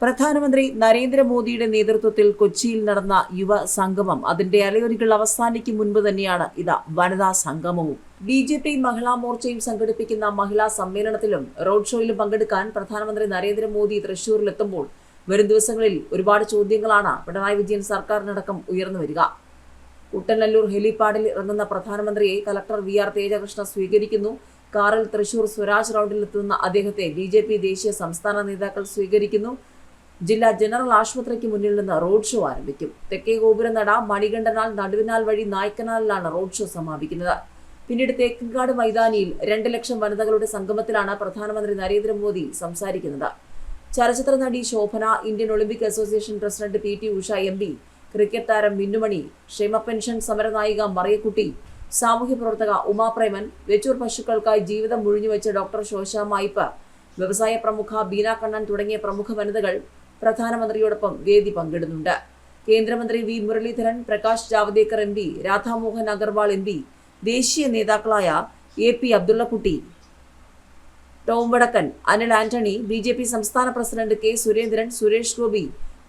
പ്രധാനമന്ത്രി നരേന്ദ്രമോദിയുടെ നേതൃത്വത്തിൽ കൊച്ചിയിൽ നടന്ന യുവ സംഗമം അതിന്റെ അലയൊലികൾ അവസാനിക്കും മുൻപ് തന്നെയാണ്. ഇത് വനിതാ സംഗമവും. ബി ജെ പി മഹിളാ മോർച്ചയും സംഘടിപ്പിക്കുന്ന മഹിളാ സമ്മേളനത്തിലും റോഡ് ഷോയിലും പങ്കെടുക്കാൻ പ്രധാനമന്ത്രി നരേന്ദ്രമോദി തൃശൂരിലെത്തുമ്പോൾ വരും ദിവസങ്ങളിൽ ഒരുപാട് ചോദ്യങ്ങളാണ് പിണറായി വിജയൻ സർക്കാരിനടക്കം ഉയർന്നു വരിക. കുട്ടനല്ലൂർ ഹെലിപ്പാഡിൽ ഇറങ്ങുന്ന പ്രധാനമന്ത്രിയെ കലക്ടർ വി ആർ തേജകൃഷ്ണ സ്വീകരിക്കുന്നു. കാറിൽ തൃശൂർ സ്വരാജ് റൗണ്ടിലെത്തുന്ന അദ്ദേഹത്തെ ബി ദേശീയ സംസ്ഥാന നേതാക്കൾ സ്വീകരിക്കുന്നു. ജില്ലാ ജനറൽ ആശുപത്രിക്ക് മുന്നിൽ നിന്ന് റോഡ് ഷോ ആരംഭിക്കും. തെക്കേ ഗോപുരനട മണികണ്ഠനാൽ നടുവിനാൽ വഴി നായ്ക്കനാലിലാണ് റോഡ് ഷോ സമാപിക്കുന്നത്. പിന്നീട് തേക്കൻകാട് മൈതാനിയിൽ രണ്ട് ലക്ഷം വനിതകളുടെ സംഗമത്തിലാണ് പ്രധാനമന്ത്രി നരേന്ദ്രമോദി സംസാരിക്കുന്നത്. ചലച്ചിത്ര നടി Shobana Indian Olympic Association president P T Usha M P cricket താരം മിന്നുമണി ക്ഷേമ പെൻഷൻ സമരനായിക മറിയക്കുട്ടി സാമൂഹ്യ പ്രവർത്തക ഉമാപ്രേമൻ വെച്ചൂർ പശുക്കൾക്കായി ജീവിതം മുഴിഞ്ഞുവെച്ച ഡോക്ടർ ശോശാമായിപ്പ് വ്യവസായ പ്രമുഖ ബീന കണ്ണൻ തുടങ്ങിയ പ്രമുഖ വനിതകൾ പ്രധാനമന്ത്രിയോടൊപ്പം വേദി പങ്കിടുന്നുണ്ട്. കേന്ദ്രമന്ത്രി V Muraleedharan Prakash Javadekar M P Radha Mohan Agarwal M P ദേശീയ നേതാക്കളായ A P Abdullakutty Tom Vadakkan Anil Antony B J P സംസ്ഥാന പ്രസിഡന്റ് കെ സുരേന്ദ്രൻ സുരേഷ് ഗോപി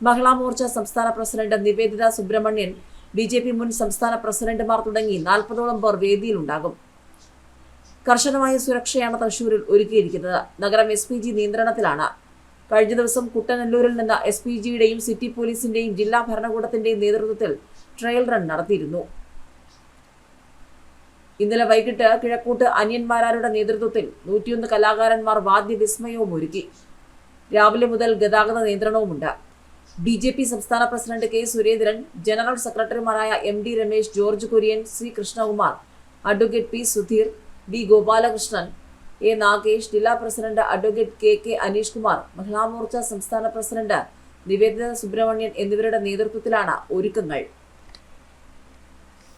മഹിളാ മോർച്ച സംസ്ഥാന president Nivedita Subramanian B J P മുൻ സംസ്ഥാന പ്രസിഡന്റുമാർ തുടങ്ങി നാൽപ്പതോളം പേർ വേദിയിലുണ്ടാകും. കർശനമായ സുരക്ഷയാണ് തൃശൂരിൽ ഒരുക്കിയിരിക്കുന്നത്. നഗരം എസ് പി ജി നിയന്ത്രണത്തിലാണ്. കഴിഞ്ഞ ദിവസം കുട്ടനല്ലൂരിൽ നിന്ന് എസ് പി ജിയുടെയും സിറ്റി പോലീസിന്റെയും ജില്ലാ ഭരണകൂടത്തിന്റെയും നേതൃത്വത്തിൽ ട്രയൽ റൺ നടത്തിയിരുന്നു. ഇന്നലെ വൈകിട്ട് കിഴക്കൂട്ട് അന്യന്മാരാരുടെ നേതൃത്വത്തിൽ നൂറ്റിയൊന്ന് കലാകാരന്മാർ വാദ്യവിസ്മയവും ഒരുക്കി. രാവിലെ മുതൽ ഗതാഗത നിയന്ത്രണവുമുണ്ട്. ബി ജെ പി സംസ്ഥാന പ്രസിഡന്റ് കെ സുരേന്ദ്രൻ ജനറൽ സെക്രട്ടറിമാരായ M D Ramesh George Kurian C Krishnakumar advocate P Sudheer B Gopalakrishnan A Nagesh ജില്ലാ president advocate K K Aneesh Kumar Mahila Morcha സംസ്ഥാന പ്രസിഡന്റ് നിവേദിത സുബ്രഹ്മണ്യൻ എന്നിവരുടെ നേതൃത്വത്തിലാണ് ഒരുക്കങ്ങൾ.